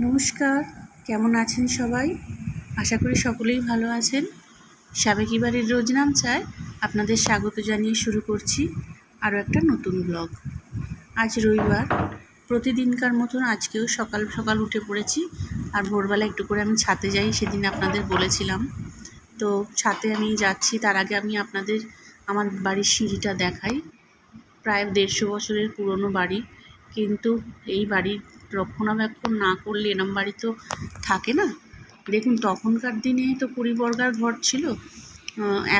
নমস্কার, কেমন আছেন সবাই? আশা করি সকলেই ভালো আছেন। সাবেকি বাড়ির রোজ নাম চায় আপনাদের স্বাগত জানিয়ে শুরু করছি আরও একটা নতুন ব্লগ। আজ রবিবার, প্রতিদিনকার মতন আজকেও সকাল সকাল উঠে পড়েছি, আর ভোরবেলা একটু করে আমি ছাতে যাই, সেদিন আপনাদের বলেছিলাম। তো ছাতে আমি যাচ্ছি, তার আগে আমি আপনাদের আমার বাড়ির সিঁড়িটা দেখাই। প্রায় দেড়শো বছরের পুরনো বাড়ি, কিন্তু এই বাড়ির রক্ষণাবেক্ষণ না করলে এরম বাড়ি তো থাকে না। দেখুন, তখনকার দিনে তো কুড়ি বর্গার ঘর ছিল।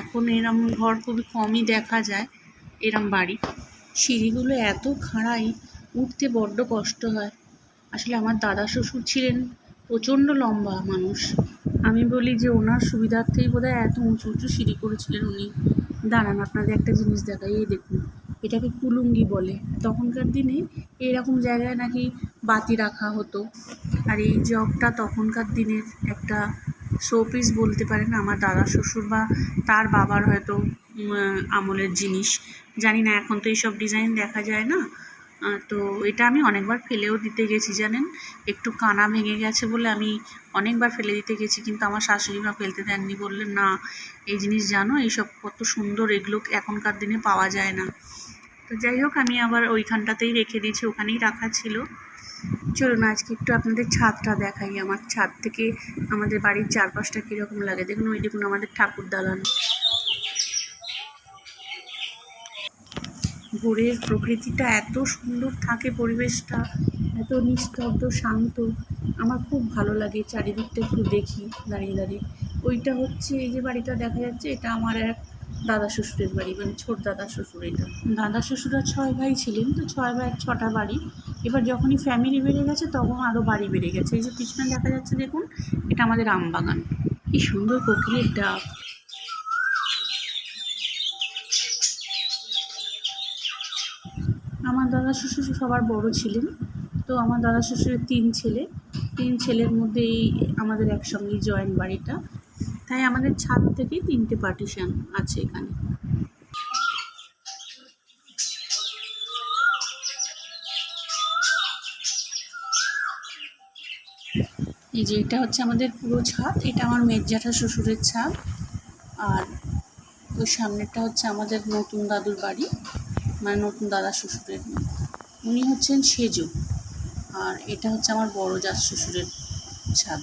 এখন এরম ঘর খুবই কমই দেখা যায় এরম বাড়ি। সিঁড়িগুলো এত খাড়াই, উঠতে বড্ড কষ্ট হয়। আসলে আমার দাদা শ্বশুর ছিলেন প্রচণ্ড লম্বা মানুষ। আমি বলি যে ওনার সুবিধার্থেই বোধহয় এত উঁচু উঁচু সিঁড়ি করেছিলেন উনি। দাঁড়ান, আপনাদের একটা জিনিস দেখাই, এই দেখুন। এটাকে কুলুঙ্গি বলে। তখনকার দিনে এরকম জায়গায় নাকি বাতি রাখা হতো। আর এই জগটা তখনকার দিনের একটা শোপিস বলতে পারেন আমার দাদা শ্বশুর বা তার বাবার হয়তো আমলের জিনিস। জানি না, এখন তো এইসব ডিজাইন দেখা যায় না। তো এটা আমি অনেকবার ফেলেও দিতে গেছি, জানেন? একটু কানা ভেঙে গেছে বলে আমি অনেকবার ফেলে দিতে গেছি, কিন্তু আমার শাশুড়ি মা ফেলতে দেননি। বললেন, না, এই জিনিস জানো, এইসব কত সুন্দর, এগুলো এখনকার দিনে পাওয়া যায় না। তো যাই হোক, আমি আবার ওইখানটাতেই রেখে দিয়েছি, ওখানেই রাখা ছিল। চলুন, আজকে একটু আপনাদের ছাদটা দেখাই, আমার ছাদ থেকে আমাদের বাড়ির চারপাশটা কীরকম লাগে। দেখুন, ওই দেখুন, আমাদের ঠাকুর দালান। ভোরের প্রকৃতিটা এত সুন্দর থাকে পরিবেশটা, এত নিস্তব্ধ, শান্ত। আমার খুব ভালো লাগে চারিদিকটা একটু দেখি, দাঁড়িয়ে দাঁড়িয়ে। ওইটা হচ্ছে, এই যে বাড়িটা দেখা যাচ্ছে, এটা আমার এক দাদা শ্বশুরের বাড়ি মানে ছোট দাদা শ্বশুর এটা। দাদা শ্বশুরা ছয় ভাই ছিলেন, তো ছয় ভাই, ছটা বাড়ি। এবার যখনই ফ্যামিলি বেড়ে গেছে, তখন আরও বাড়ি বেড়ে গেছে। এই যে পিছনে দেখা যাচ্ছে, দেখুন, এটা আমাদের আম বাগান কি সুন্দর কোকিলের ডাক। আমার দাদা শ্বশুর সবার বড় ছিলেন, তো আমার দাদা শ্বশুরের তিন ছেলে। তিন ছেলের মধ্যেই আমাদের একসঙ্গেই জয়েন্ট বাড়িটা। তাই আমাদের ছাদ থেকেই তিনটে পার্টিশন আছে এখানে। এই যে এটা হচ্ছে আমাদের পুরো ছাদ, এটা আমার মেজজ্যাঠা শ্বশুরের ছাদ। আর ওই সামনেরটা হচ্ছে আমাদের নতুন দাদুর বাড়ি মানে নতুন দাদা শ্বশুরের উনি হচ্ছেন সেজু, আর এটা হচ্ছে আমার বড় জাত শ্বশুরের ছাদ।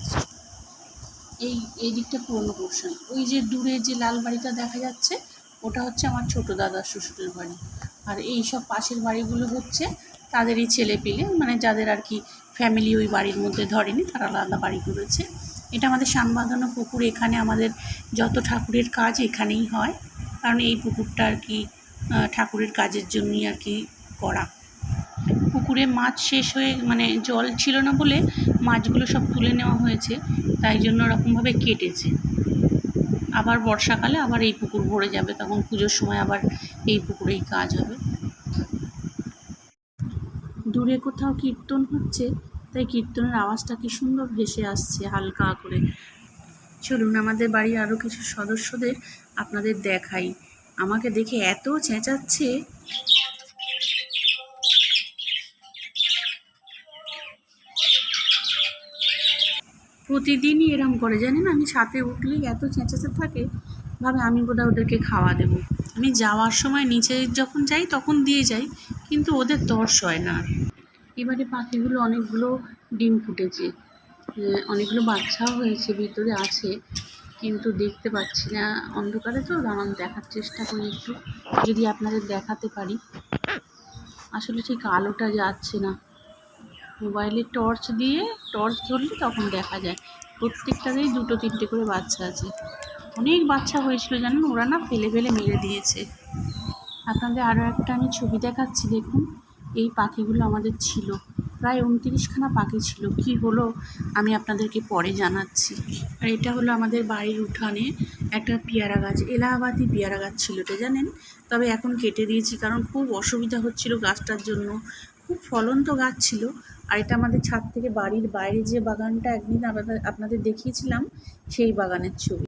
এই এই দিকটা পুরনো পোর্শন ওই যে দূরে যে লাল বাড়িটা দেখা যাচ্ছে, ওটা হচ্ছে আমার ছোট দাদার শ্বশুরের বাড়ি। আর এই সব পাশের বাড়িগুলো হচ্ছে তাদেরই ছেলে পেলে মানে যাদের আর কি ফ্যামিলি ওই বাড়ির মধ্যে ধরেনি, তারা আলাদা বাড়ি করেছে। এটা আমাদের সানবাঁধানো পুকুর, এখানে আমাদের যত ঠাকুরের কাজ এখানেই হয়। কারণ এই পুকুরটা আর কি ঠাকুরের কাজের জন্যই আর কি করা। পুকুরে মাছ শেষ হয়ে মানে জল ছিল না বলে মাছগুলো সব তুলে নেওয়া হয়েছে, তাই জন্য ওরকমভাবে কেটেছে। আবার বর্ষাকালে আবার এই পুকুর ভরে যাবে, তখন পুজোর সময় আবার এই পুকুরেই কাজ হবে। দূরে কোথাও কীর্তন হচ্ছে, তাই কীর্তনের আওয়াজটা কি সুন্দর ভেসে আসছে হালকা করে। চলুন, আমাদের বাড়ির আরও কিছু সদস্যদের আপনাদের দেখাই। আমাকে দেখে এত চেঁচাচ্ছে প্রতিদিনই এরম করে, জানেন? আমি ছাতে উঠলেই এত চেঁচাতে থাকে, ভাবে আমি বোধহয় ওদেরকে খাওয়া দেবো। আমি যাওয়ার সময় নিচে যখন যাই, তখন দিয়ে যাই, কিন্তু ওদের তর্স হয় না এবারে পাখিগুলো অনেকগুলো ডিম ফুটেছে। অনেকগুলো বাচ্চাও হয়েছে, ভিতরে আছে, কিন্তু দেখতে পাচ্ছি না। অন্ধকারে তো, দাঁড়ান, দেখার চেষ্টা করি একটু। যদি আপনাদের দেখাতে পারি। আসলে ঠিক আলোটা যাচ্ছে না। মোবাইলে টর্চ দিয়ে, টর্চ ধরলে তখন দেখা যায়। প্রত্যেকটাতেই দুটো, তিনটে করে বাচ্চা আছে। অনেক বাচ্চা হয়েছিল জানেন, ওরা না ফেলে ফেলে মেরে দিয়েছে। আপনাদের আরও একটা আমি ছবি দেখাচ্ছি, দেখুন। এই পাখিগুলো আমাদের ছিল। প্রায় উনতিরিশখানা পাখি ছিল। কি হলো আমি আপনাদেরকে পরে জানাচ্ছি। আর এটা হলো আমাদের বাড়ির উঠানে একটা পেয়ারা গাছ, এলাহাবাদি পেয়ারা গাছ ছিল এটা জানেন? তবে এখন কেটে দিয়েছি কারণ খুব অসুবিধা হচ্ছিল গাছটার জন্য। খুব ফলন্ত গাছ ছিল আর এটা আমাদের ছাদ থেকে বাড়ির বাইরে যে বাগানটা একদিন আপনাদের আপনাদের দেখিয়েছিলাম, সেই বাগানের ছবি।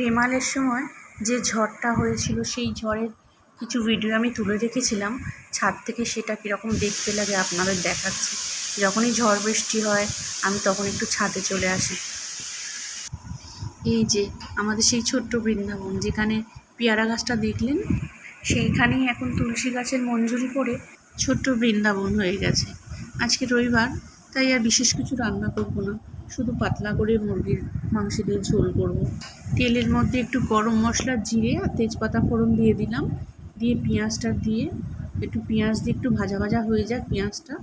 রেমালের সময় যে ঝড়টা হয়েছিল, সেই ঝড়ের কিছু ভিডিও আমি তুলে রেখেছিলাম। ছাদ থেকে সেটা কীরকম দেখতে লাগে আপনাদের দেখাচ্ছি। যখনই ঝড় বৃষ্টি হয়, আমি তখন একটু ছাদে চলে আসি। এই যে আমাদের সেই ছোট্ট বৃন্দাবন, যেখানে পেয়ারা গাছটা দেখলেন, সেইখানেই এখন তুলসী গাছের মঞ্জুরি পড়ে ছোট্ট বৃন্দাবন হয়ে গেছে। আজকে রবিবার, তাই আর বিশেষ কিছু রান্না করব না। শুধু পাতলা করে মুরগির মাংস দিয়ে ঝোল করব। তেলের মধ্যে একটু গরম মশলা জিরে আর তেজপাতা ফোড়ন দিয়ে দিলাম। দিয়ে পেঁয়াজটা দিয়ে একটু পেঁয়াজ দিয়ে একটু ভাজা ভাজা হয়ে যাক পেঁয়াজটা,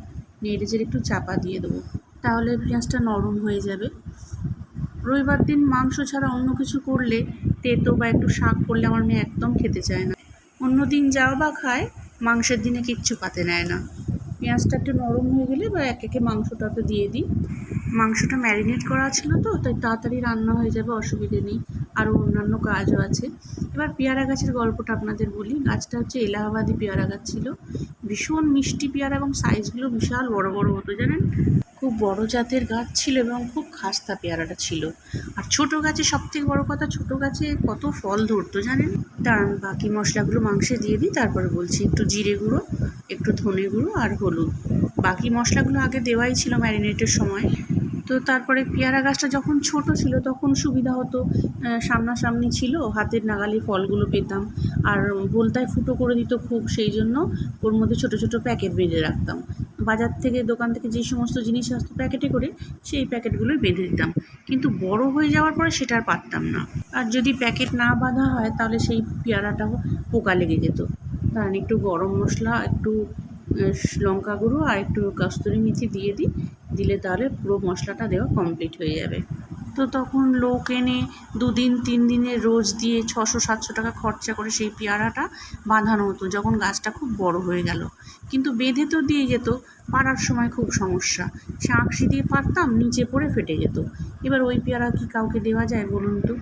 নেড়ে চেড়ে একটু চাপা দিয়ে দেবো। তাহলে পেঁয়াজটা নরম হয়ে যাবে। রবিবার দিন মাংস ছাড়া অন্য কিছু করলে তেতো বা একটু শাক করলে আমার মেয়ে একদম খেতে চায় না। অন্য দিন যাও বা খায়, মাংসের দিনে কিচ্ছু পাতে নেয় না। পেঁয়াজটা একটু নরম হয়ে গেলে বা এক একে মাংসটাকে দিয়ে দিই। মাংসটা ম্যারিনেট করা ছিল তো, তাই তাড়াতাড়ি রান্না হয়ে যাবে, অসুবিধে নেই। আরও অন্যান্য কাজও আছে। এবার পেয়ারা গাছের গল্পটা আপনাদের বলি। গাছটা হচ্ছে এলাহাবাদি পেয়ারা গাছ ছিল। ভীষণ মিষ্টি পেয়ারা এবং সাইজগুলো বিশাল বড় বড় হতো, জানেন? খুব বড় জাতের গাছ ছিল এবং খুব খাস্তা পেয়ারাটা ছিল। আর ছোট গাছে সব থেকে বড় কথা, ছোট গাছে কত ফল ধরতো জানেন? দাঁড়ান বাকি মশলাগুলো মাংসে দিয়ে দিই, তারপরে বলছি একটু জিরে গুঁড়ো, একটু ধনে গুঁড়ো আর হলুদ। বাকি মশলাগুলো আগে দেওয়াই ছিল ম্যারিনেটের সময়। তো তারপরে পেয়ারা গাছটা যখন ছোট ছিল তখন সুবিধা হতো সামনাসামনি ছিল, হাতের নাগালে ফলগুলো পেতাম। আর বোলতায় ফুটো করে দিত খুব, সেই জন্য ওর মধ্যে ছোট ছোট প্যাকেট বেঁধে রাখতাম। বাজার থেকে, দোকান থেকে যে সমস্ত জিনিস আসতো প্যাকেটে করে, সেই প্যাকেটগুলোই বেঁধে দিতাম। কিন্তু বড় হয়ে যাওয়ার পরে সেটা আর পারতাম না। আর যদি প্যাকেট না বাঁধা হয়, তাহলে সেই পেয়ারাটাও পোকা লেগে যেত। কারণ একটু গরম মশলা, একটু লঙ্কা গুঁড়ো আর একটু কস্তুরি মেথি দিয়ে দিই, দিলে তাহলে পুরো মশলাটা দেওয়া কমপ্লিট হয়ে যাবে। তো তখন লোক এনে দুদিন, তিন দিনের রোজ দিয়ে ছশো, সাতশো টাকা খরচা করে সেই পেয়ারাটা বাঁধানো হতো যখন গাছটা খুব বড় হয়ে গেল। কিন্তু বেঁধে তো দিয়ে যেত, পাড়ার সময় খুব সমস্যা। সে আঁকশি দিয়ে পারতাম নিচে পড়ে ফেটে যেত। এবার ওই পেয়ারা কি কাউকে দেওয়া যায় বলুন তো?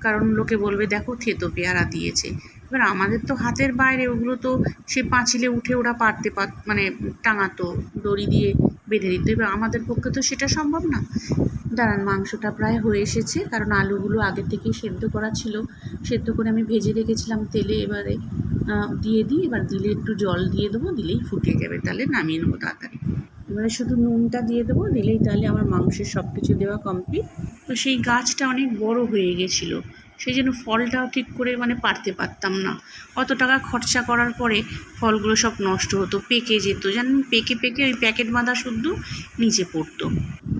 কারণ লোকে বলবে, দেখো, থেতো পেয়ারা দিয়েছে। এবার আমাদের তো হাতের বাইরে, ওগুলো তো সে পাঁচিলে উঠে ওরা পারতে পার মানে টাঙাতো, দড়ি দিয়ে বেঁধে দিত। এবার আমাদের পক্ষে তো সেটা সম্ভব না। দাঁড়ান, মাংসটা প্রায় হয়ে এসেছে। কারণ আলুগুলো আগে থেকেই সেদ্ধ করা ছিল। সেদ্ধ করে আমি ভেজে রেখেছিলাম তেলে, এবারে দিয়ে দিই। এবার দিলে একটু জল দিয়ে দেবো, দিলেই ফুটে যাবে। তাহলে নামিয়ে নেব তাড়াতাড়ি। এবারে শুধু নুনটা দিয়ে দেবো, দিলেই তাহলে আমার মাংসের সব কিছু দেওয়া কমপ্লিট তো সেই গাছটা অনেক বড় হয়ে গেছিল। সেই জন্য ফলটাও ঠিক করে মানে পারতে পারতাম না। অত টাকা খরচা করার পরে ফলগুলো সব নষ্ট হতো, পেকে যেত। জানেন, পেকে পেকে ওই প্যাকেট বাঁধা শুদ্ধ নিচে পড়তো।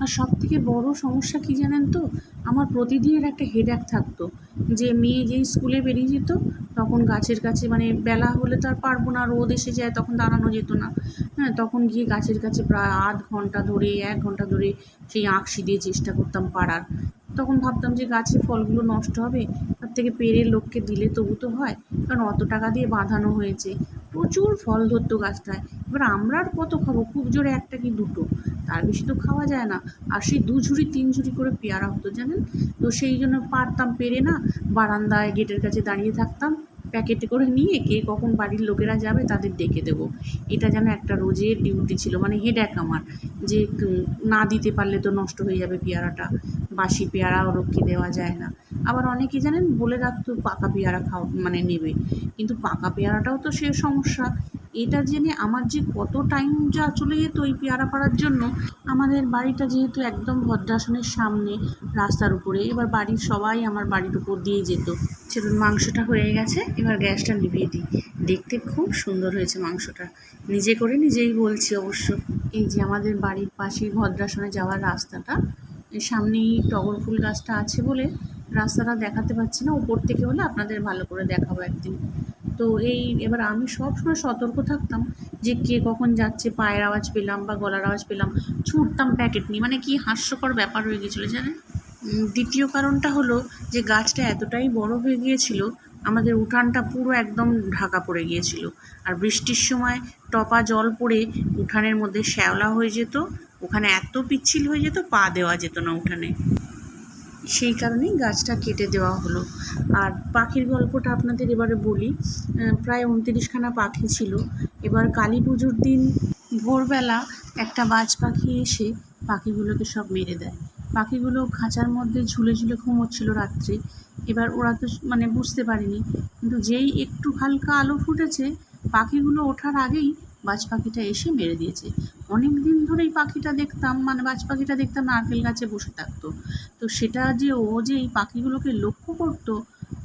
আর সব থেকে বড় সমস্যা কি জানেন তো? আমার প্রতিদিনের একটা হেড্যাক থাকতো। যে মেয়ে যেই স্কুলে বেরিয়ে যেত, তখন গাছের কাছে মানে বেলা হলে তো আর পারব না, রোদ এসে যায়, তখন দাঁড়ানো যেত না। হ্যাঁ তখন গিয়ে গাছের কাছে প্রায় আধ ঘণ্টা ধরে, এক ঘণ্টা ধরে সেই আঁকশি দিয়ে চেষ্টা করতাম পাড়ার। তখন ভাবতাম যে গাছের ফলগুলো নষ্ট হবে, তার থেকে পেরে লোককে দিলে তবু তো হয়, কারণ অত টাকা দিয়ে বাঁধানো হয়েছে। প্রচুর ফল ধরতো গাছটায়। এবার আমরা আর কত খাব? খুব জোরে একটা কি দুটো? তার বেশি তো খাওয়া যায় না। আর সেই দু ঝুড়ি, তিন ঝুড়ি করে পেয়ারা হতো, জানেন? তো সেই জন্য পারতাম পেরে না। বারান্দায় গেটের কাছে দাঁড়িয়ে থাকতাম। প্যাকেটে করে নিয়ে কে কখন বাড়ির লোকেরা যাবে তাদের ডেকে দেবো। এটা যেন একটা রোজের ডিউটি ছিল। মানে হেড্যাক আমার যে না দিতে পারলে তো নষ্ট হয়ে যাবে পেয়ারাটা। বাসি পেয়ারাও রক্ষে দেওয়া যায় না। আবার অনেকে জানেন, বলে রাখতো পাকা পেয়ারা খাও মানে নেবে। কিন্তু পাকা পেয়ারাটাও তো সে সমস্যা। এটা জেনে আমার যে কত টাইম যা চলে যেত ওই পেয়ারা পাড়ার জন্য, আমাদের বাড়িটা যেহেতু একদম ভদ্রাসনের সামনে রাস্তার উপরে, এবার বাড়ির সবাই আমার বাড়ির উপর দিয়ে যেত। মাংসটা হয়ে গেছে, এবার গ্যাসটা নিভিয়ে দিই। দেখতে খুব সুন্দর হয়েছে মাংসটা। নিজে করে নিজেই বলছি অবশ্য। এই যে আমাদের বাড়ির পাশেই ভদ্রাসনে যাওয়ার রাস্তাটা সামনেই টগর ফুল গাছটা আছে বলে রাস্তাটা দেখাতে পাচ্ছি না। উপর থেকে হলে আপনাদের ভালো করে দেখাবো একদিন। তো এই এবার আমি সব সময় সতর্ক থাকতাম যে কে কখন যাচ্ছে, পায়ের আওয়াজ পেলাম বা গলার আওয়াজ পেলাম, ছুটতাম প্যাকেট নিয়ে। মানে কি হাস্যকর ব্যাপার হয়ে গেছিল জানেন? দ্বিতীয় কারণটা হলো যে গাছটা এতটাই বড় হয়ে গিয়েছিল, আমাদের উঠানটা পুরো একদম ঢাকা পড়ে গিয়েছিল। আর বৃষ্টির সময় টপা জল পড়ে উঠানের মধ্যে শ্যাওলা হয়ে যেত, ওখানে এত পিচ্ছিল হয়ে যেত, পা দেওয়া যেত না উঠানে। সেই কারণেই গাছটা কেটে দেওয়া হলো। আর পাখির গল্পটা আপনাদের এবারে বলি। প্রায় উনত্রিশখানা পাখি ছিল। এবার কালী পুজোর দিন ভোরবেলা একটা বাজ পাখি এসে পাখিগুলোকে সব মেরে দেয়। পাখিগুলো খাঁচার মধ্যে ঝুলে ঝুলে ঘুমোচ্ছিল রাত্রে। এবার ওরা তো মানে বুঝতে পারেনি। কিন্তু যেই একটু হালকা আলো ফুটেছে, পাখিগুলো ওঠার আগেই বাজ পাখিটা এসে মেরে দিয়েছে। অনেক দিন ধরেই পাখিটা দেখতাম মানে বাজ পাখিটা দেখতাম নারকেল গাছে বসে থাকতো। তো সেটা যে ও যে এই পাখিগুলোকে লক্ষ্য করতো,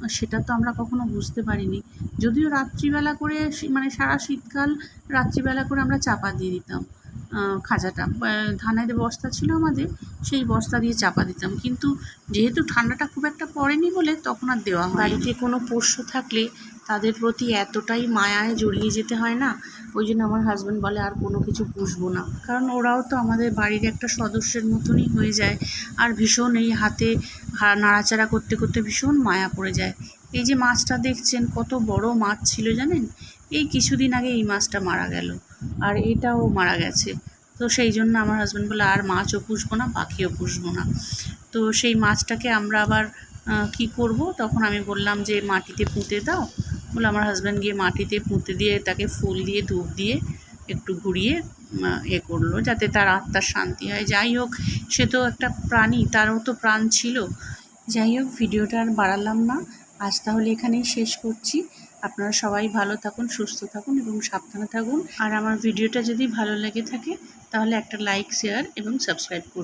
সেটা তো আমরা কখনো বুঝতে পারিনি। যদিও রাত্রিবেলা করে মানে সারা শীতকাল রাত্রিবেলা করে আমরা চাপা দিয়ে দিতাম। আহ, ধানের বস্তা ছিল আমাদের সেই বস্তা দিয়ে চাপা দিতাম। কিন্তু যেহেতু ঠান্ডাটা খুব একটা পড়েনি বলে তখন আর দেওয়া হয় বাড়িতে কোনো পোষ্য থাকলে তাদের প্রতি এতটাই মায়ায় জড়িয়ে যেতে হয় না ওই জন্য আমার হাজব্যান্ড বলে আর কোনো কিছু পুষবো না। কারণ ওরাও তো আমাদের বাড়ির একটা সদস্যের মতনই হয়ে যায়। আর ভীষণ এই হাতে নাড়াচাড়া করতে করতে ভীষণ মায়া পড়ে যায়। এই যে মাছটা দেখছেন কত বড় মাছ ছিল জানেন? এই কিছুদিন আগে এই মাছটা মারা গেল। আর এটাও মারা গেছে। তো সেই জন্য আমার হাজব্যান্ড বলে, আর মাছও পুষবো না, পাখিও পুষবো না। তো সেই মাছটাকে আমরা আবার কি করব? তখন আমি বললাম যে, মাটিতে পুঁতে দাও। বলে আমার হাজব্যান্ড গিয়ে মাটিতে পুঁতে দিয়ে তাকে ফুল দিয়ে, ধূপ দিয়ে একটু ঘুরিয়ে এ করল, যাতে তার আত্মার শান্তি হয়। যাই হোক, সে তো একটা প্রাণী, তারও তো প্রাণ ছিল। যাই হোক, ভিডিওটা আর বাড়ালাম না। আজ তাহলে এখানেই শেষ করছি। আপনারা সবাই ভালো থাকুন, সুস্থ থাকুন এবং সাবধানে থাকুন। আর আমার ভিডিওটা যদি ভালো লেগে থাকে, তাহলে একটা লাইক শেয়ার এবং সাবস্ক্রাইব করুন।